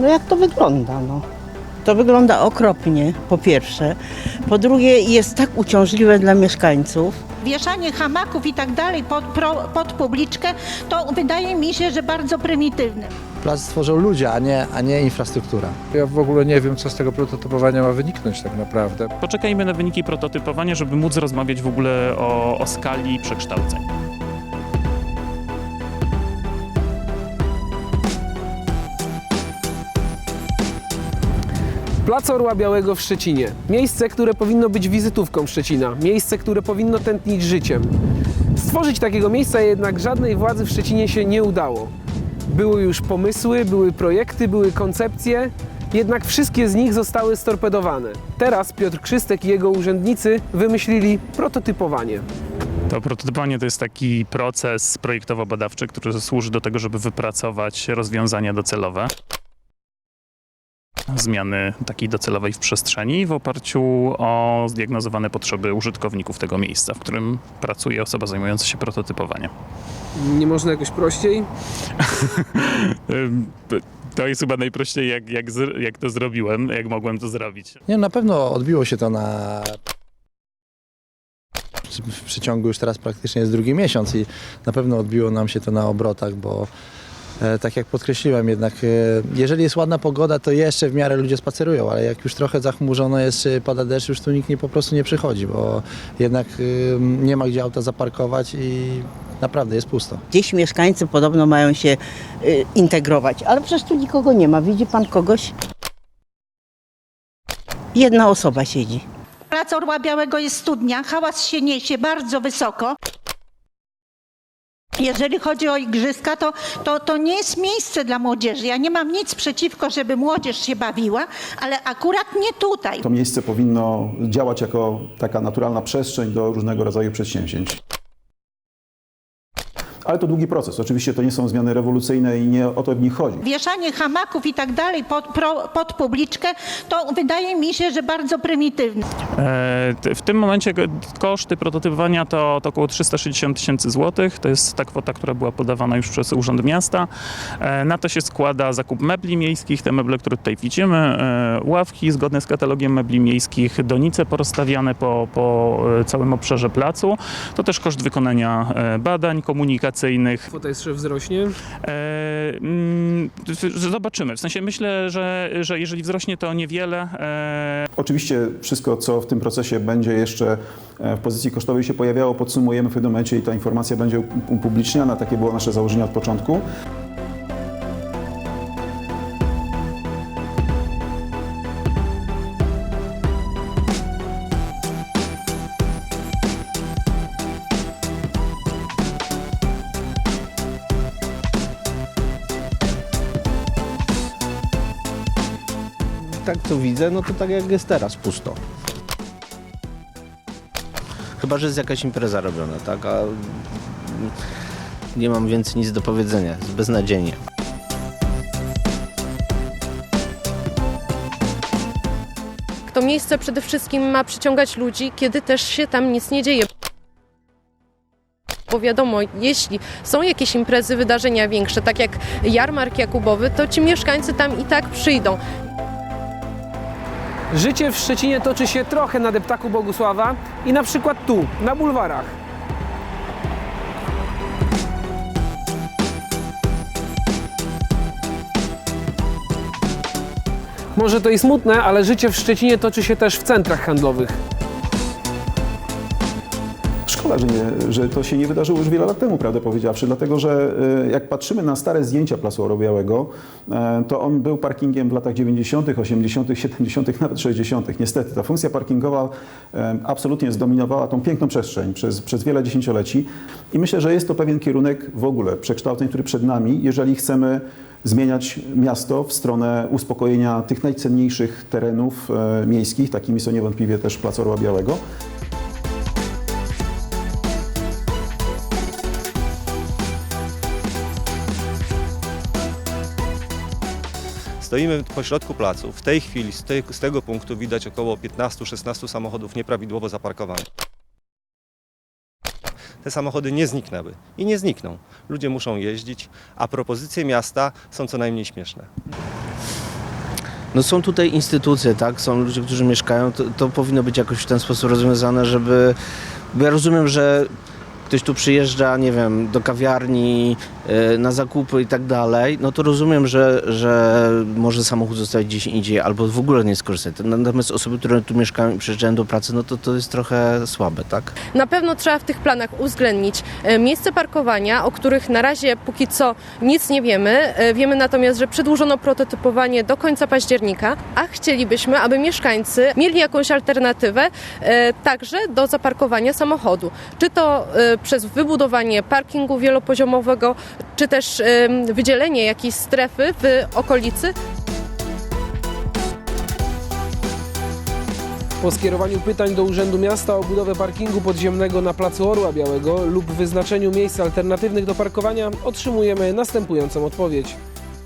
No jak to wygląda, no? To wygląda okropnie, po pierwsze. Po drugie, jest tak uciążliwe dla mieszkańców. Wieszanie hamaków i tak dalej pod, pro, pod publiczkę, to wydaje mi się, że bardzo prymitywne. Plac stworzą ludzie, a nie, a nie infrastruktura. Ja w ogóle nie wiem, co z tego prototypowania ma wyniknąć tak naprawdę. Poczekajmy na wyniki prototypowania, żeby móc rozmawiać w ogóle o, o skali przekształceń. Plac Orła Białego w Szczecinie. Miejsce, które powinno być wizytówką Szczecina. Miejsce, które powinno tętnić życiem. Stworzyć takiego miejsca jednak żadnej władzy w Szczecinie się nie udało. Były już pomysły, były projekty, były koncepcje, jednak wszystkie z nich zostały storpedowane. Teraz Piotr Krzystek i jego urzędnicy wymyślili prototypowanie. To prototypowanie to jest taki proces projektowo-badawczy, który służy do tego, żeby wypracować rozwiązania docelowe. Zmiany takiej docelowej w przestrzeni w oparciu o zdiagnozowane potrzeby użytkowników tego miejsca, w którym pracuje osoba zajmująca się prototypowaniem. Nie można jakoś prościej? To jest chyba najprościej, jak, jak, jak to zrobiłem, jak mogłem to zrobić. Nie, na pewno odbiło się to na... W przeciągu już teraz praktycznie jest drugi miesiąc i na pewno odbiło nam się to na obrotach, bo tak jak podkreśliłem, jednak e, jeżeli jest ładna pogoda, to jeszcze w miarę ludzie spacerują, ale jak już trochę zachmurzono jest, pada deszcz, już tu nikt nie, po prostu nie przychodzi, bo jednak e, nie ma gdzie auta zaparkować i naprawdę jest pusto. Gdzieś mieszkańcy podobno mają się integrować, ale przecież tu nikogo nie ma. Widzi pan kogoś? Jedna osoba siedzi. Plac Orła Białego jest studnia, hałas się niesie bardzo wysoko. Jeżeli chodzi o igrzyska, to, to, to nie jest miejsce dla młodzieży. Ja nie mam nic przeciwko, żeby młodzież się bawiła, ale akurat nie tutaj. To miejsce powinno działać jako taka naturalna przestrzeń do różnego rodzaju przedsięwzięć. Ale to długi proces. Oczywiście to nie są zmiany rewolucyjne i nie o to w nich chodzi. Wieszanie hamaków i tak dalej pod, pro, pod publiczkę, to wydaje mi się, że bardzo prymitywne. E, W tym momencie koszty prototypowania to, to około 360 tysięcy złotych. To jest ta kwota, która była podawana już przez Urząd Miasta. E, Na to się składa zakup mebli miejskich, te meble, które tutaj widzimy, e, ławki zgodne z katalogiem mebli miejskich, donice porozstawiane po, po e, całym obszarze placu. To też koszt wykonania e, badań komunikacyjnych. Kwota jeszcze wzrośnie. E, mm, Zobaczymy. W sensie myślę, że, że jeżeli wzrośnie to niewiele, e, Oczywiście wszystko, co w tym procesie będzie jeszcze e, w pozycji kosztowej się pojawiało, podsumujemy w pewnym momencie i ta informacja będzie upubliczniana. Takie było nasze założenie od początku. Tak co widzę, no to tak jak jest teraz, pusto. Chyba, że jest jakaś impreza robiona, tak? A nie mam więcej nic do powiedzenia, jest beznadziejnie. To miejsce przede wszystkim ma przyciągać ludzi, kiedy też się tam nic nie dzieje. Bo wiadomo, jeśli są jakieś imprezy, wydarzenia większe, tak jak jarmark Jakubowy, to ci mieszkańcy tam i tak przyjdą. Życie w Szczecinie toczy się trochę na deptaku Bogusława i na przykład tu, na bulwarach. Może to i smutne, ale życie w Szczecinie toczy się też w centrach handlowych. Szkoda, że, nie, że to się nie wydarzyło już wiele lat temu, prawdę powiedziawszy, dlatego że e, jak patrzymy na stare zdjęcia Placu Orobiałego, e, to on był parkingiem w latach 90., 80., 70., nawet 60. Niestety ta funkcja parkingowa e, absolutnie zdominowała tą piękną przestrzeń przez, przez wiele dziesięcioleci i myślę, że jest to pewien kierunek w ogóle przekształceń, który przed nami, jeżeli chcemy zmieniać miasto w stronę uspokojenia tych najcenniejszych terenów miejskich, takimi są niewątpliwie też Plac Orła Białego. Stoimy pośrodku placu. W tej chwili z, z tego punktu widać około 15-16 samochodów nieprawidłowo zaparkowanych. Te samochody nie zniknęły i nie znikną. Ludzie muszą jeździć, a propozycje miasta są co najmniej śmieszne. No są tutaj instytucje, tak? Są ludzie, którzy mieszkają. To, to powinno być jakoś w ten sposób rozwiązane, żeby... Bo ja rozumiem, że ktoś tu przyjeżdża, nie wiem, do kawiarni, na zakupy i tak dalej, no to rozumiem, że, że może samochód zostawić gdzieś indziej albo w ogóle nie skorzystać. Natomiast osoby, które tu mieszkają i przyjeżdżają do pracy, no to to jest trochę słabe, tak? Na pewno trzeba w tych planach uwzględnić e, miejsce parkowania, o których na razie póki co nic nie wiemy. E, Wiemy natomiast, że przedłużono prototypowanie do końca października, a chcielibyśmy, aby mieszkańcy mieli jakąś alternatywę e, także do zaparkowania samochodu. Czy to e, przez wybudowanie parkingu wielopoziomowego, czy też wydzielenie jakiejś strefy w okolicy Po skierowaniu pytań do Urzędu Miasta o budowę parkingu podziemnego na Placu Orła Białego lub wyznaczeniu miejsc alternatywnych do parkowania otrzymujemy następującą odpowiedź.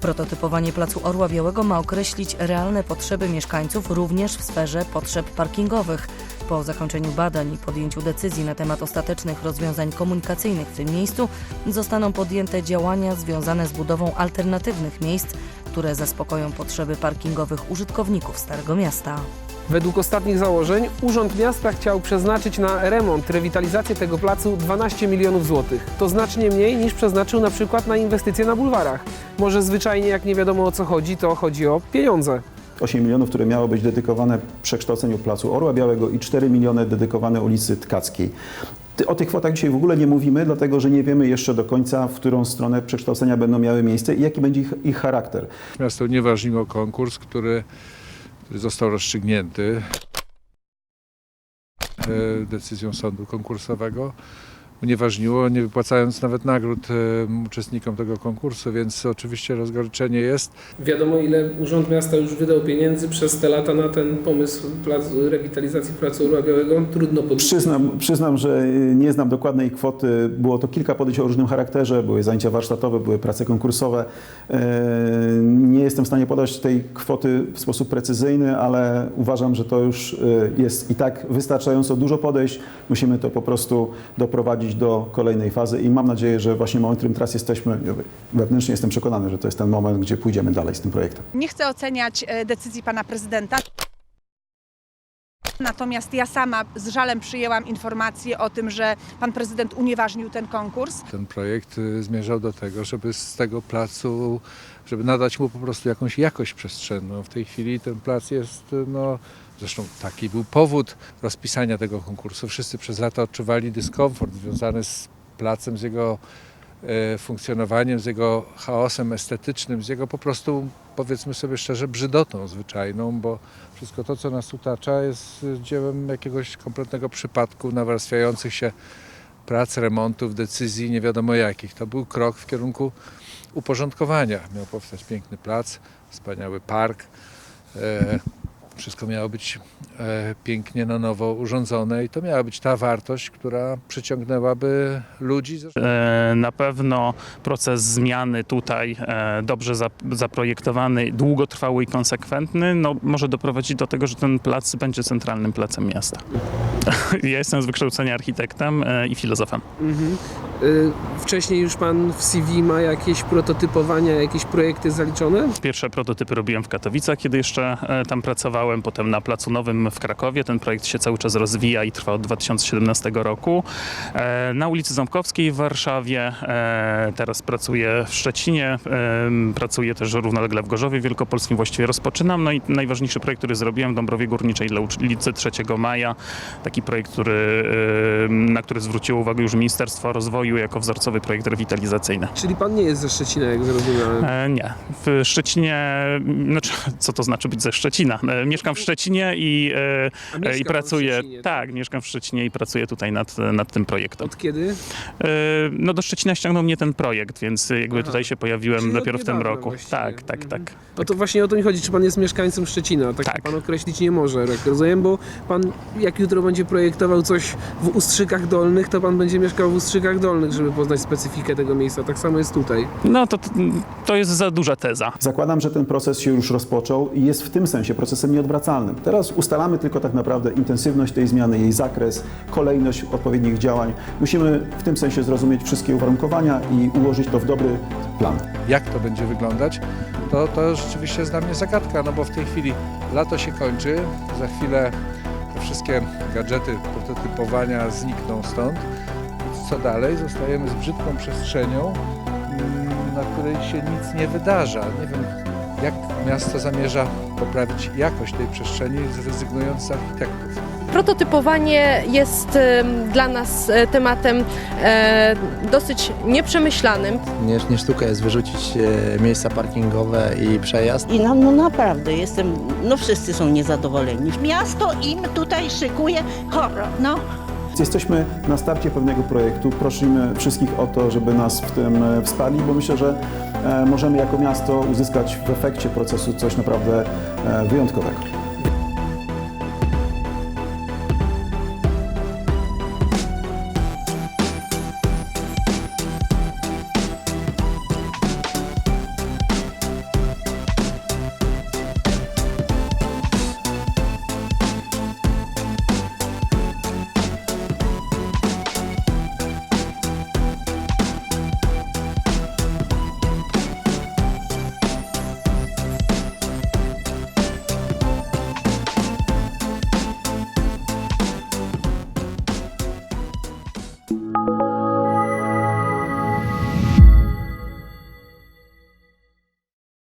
Prototypowanie Placu Orła Białego ma określić realne potrzeby mieszkańców również w sferze potrzeb parkingowych. Po zakończeniu badań i podjęciu decyzji na temat ostatecznych rozwiązań komunikacyjnych w tym miejscu zostaną podjęte działania związane z budową alternatywnych miejsc, które zaspokoją potrzeby parkingowych użytkowników Starego Miasta. Według ostatnich założeń Urząd Miasta chciał przeznaczyć na remont, rewitalizację tego placu 12 milionów złotych. To znacznie mniej niż przeznaczył na przykład na inwestycje na bulwarach. Może zwyczajnie jak nie wiadomo o co chodzi, to chodzi o pieniądze. 8 milionów, które miało być dedykowane przekształceniu Placu Orła Białego i 4 miliony dedykowane ulicy Tkackiej. O tych kwotach dzisiaj w ogóle nie mówimy, dlatego że nie wiemy jeszcze do końca, w którą stronę przekształcenia będą miały miejsce i jaki będzie ich, ich charakter. Miasto unieważniło konkurs, który, który został rozstrzygnięty e, decyzją sądu konkursowego. Unieważniło, nie wypłacając nawet nagród e, uczestnikom tego konkursu, więc oczywiście rozgoryczenie jest. Wiadomo ile Urząd Miasta już wydał pieniędzy przez te lata na ten pomysł rewitalizacji Placu Orła Białego. Trudno podliczyć. Przyznam, przyznam, że nie znam dokładnej kwoty. Było to kilka podejść o różnym charakterze, były zajęcia warsztatowe, były prace konkursowe. E, Nie jestem w stanie podać tej kwoty w sposób precyzyjny, ale uważam, że to już y, jest i tak wystarczająco dużo podejść. Musimy to po prostu doprowadzić do kolejnej fazy i mam nadzieję, że właśnie moment, w którym teraz jesteśmy, wewnętrznie jestem przekonany, że to jest ten moment, gdzie pójdziemy dalej z tym projektem. Nie chcę oceniać e, decyzji pana prezydenta. Natomiast ja sama z żalem przyjęłam informację o tym, że pan prezydent unieważnił ten konkurs. Ten projekt y, zmierzał do tego, żeby z tego placu, żeby nadać mu po prostu jakąś jakość przestrzenną. W tej chwili ten plac jest, y, no, zresztą taki był powód rozpisania tego konkursu. Wszyscy przez lata odczuwali dyskomfort związany z placem, z jego funkcjonowaniem, z jego chaosem estetycznym, z jego po prostu, powiedzmy sobie szczerze, brzydotą zwyczajną, bo wszystko to, co nas otacza, jest dziełem jakiegoś kompletnego przypadku nawarstwiających się prac, remontów, decyzji nie wiadomo jakich. To był krok w kierunku uporządkowania. Miał powstać piękny plac, wspaniały park. E, wszystko miało być e, pięknie na nowo urządzone i to miała być ta wartość, która przyciągnęłaby ludzi. E, Na pewno proces zmiany tutaj e, dobrze zap- zaprojektowany, długotrwały i konsekwentny no, może doprowadzić do tego, że ten plac będzie centralnym placem miasta. Ja jestem z wykształcenia architektem e, i filozofem. Mhm. Wcześniej już pan w CV ma jakieś prototypowania, jakieś projekty zaliczone? Pierwsze prototypy robiłem w Katowicach, kiedy jeszcze e, tam pracowałem, potem na Placu Nowym w Krakowie. Ten projekt się cały czas rozwija i trwa od 2017 roku. E, Na ulicy Ząbkowskiej w Warszawie, e, teraz pracuję w Szczecinie, pracuję też równolegle w Gorzowie Wielkopolskim, właściwie rozpoczynam. No i najważniejszy projekt, który zrobiłem w Dąbrowie Górniczej dla ulicy 3 Maja. Taki projekt, który, na który zwróciło uwagę już Ministerstwo Rozwoju jako wzorcowy projekt rewitalizacyjny. Czyli pan nie jest ze Szczecina, jak zrozumiałem. E, nie. W Szczecinie, znaczy, co to znaczy być ze Szczecina? Mieszkam w Szczecinie i, e, e, i pracuję. Szczecinie, tak? tak, mieszkam w Szczecinie i pracuję tutaj nad, nad tym projektem. Od kiedy? E, no do Szczecina ściągnął mnie ten projekt, więc jakby Aha. tutaj się pojawiłem Czyli dopiero w tym roku. właściwie. Tak, tak, Mhm. tak. No to właśnie o to mi chodzi, czy pan jest mieszkańcem Szczecina. Tak, Tak. pan określić nie może, jak rozumiem, bo pan jak jutro będzie projektował coś w Ustrzykach Dolnych, to pan będzie mieszkał w Ustrzykach Dolnych, żeby poznać specyfikę tego miejsca. Tak samo jest tutaj. No to, to jest za duża teza. Zakładam, że ten proces się już rozpoczął i jest w tym sensie procesem nie nieodwracalnym. Teraz ustalamy tylko tak naprawdę intensywność tej zmiany, jej zakres, kolejność odpowiednich działań. Musimy w tym sensie zrozumieć wszystkie uwarunkowania i ułożyć to w dobry plan. Jak to będzie wyglądać, to, to rzeczywiście jest dla mnie zagadka, no bo w tej chwili lato się kończy, za chwilę te wszystkie gadżety prototypowania znikną stąd. Co dalej? Zostajemy z brzydką przestrzenią, mm, na której się nic nie wydarza. Nie wiem, jak miasto zamierza poprawić jakość tej przestrzeni, zrezygnując z architektów. Prototypowanie jest dla nas e, tematem e, dosyć nieprzemyślanym. Nie, nie sztuka jest wyrzucić e, miejsca parkingowe i przejazd. I no, no naprawdę jestem, no wszyscy są niezadowoleni. Miasto im tutaj szykuje horror. No, Jesteśmy na starcie pewnego projektu. Prosimy wszystkich o to, żeby nas w tym e, wsparli, bo myślę, że e, możemy jako miasto uzyskać w efekcie procesu coś naprawdę e, wyjątkowego.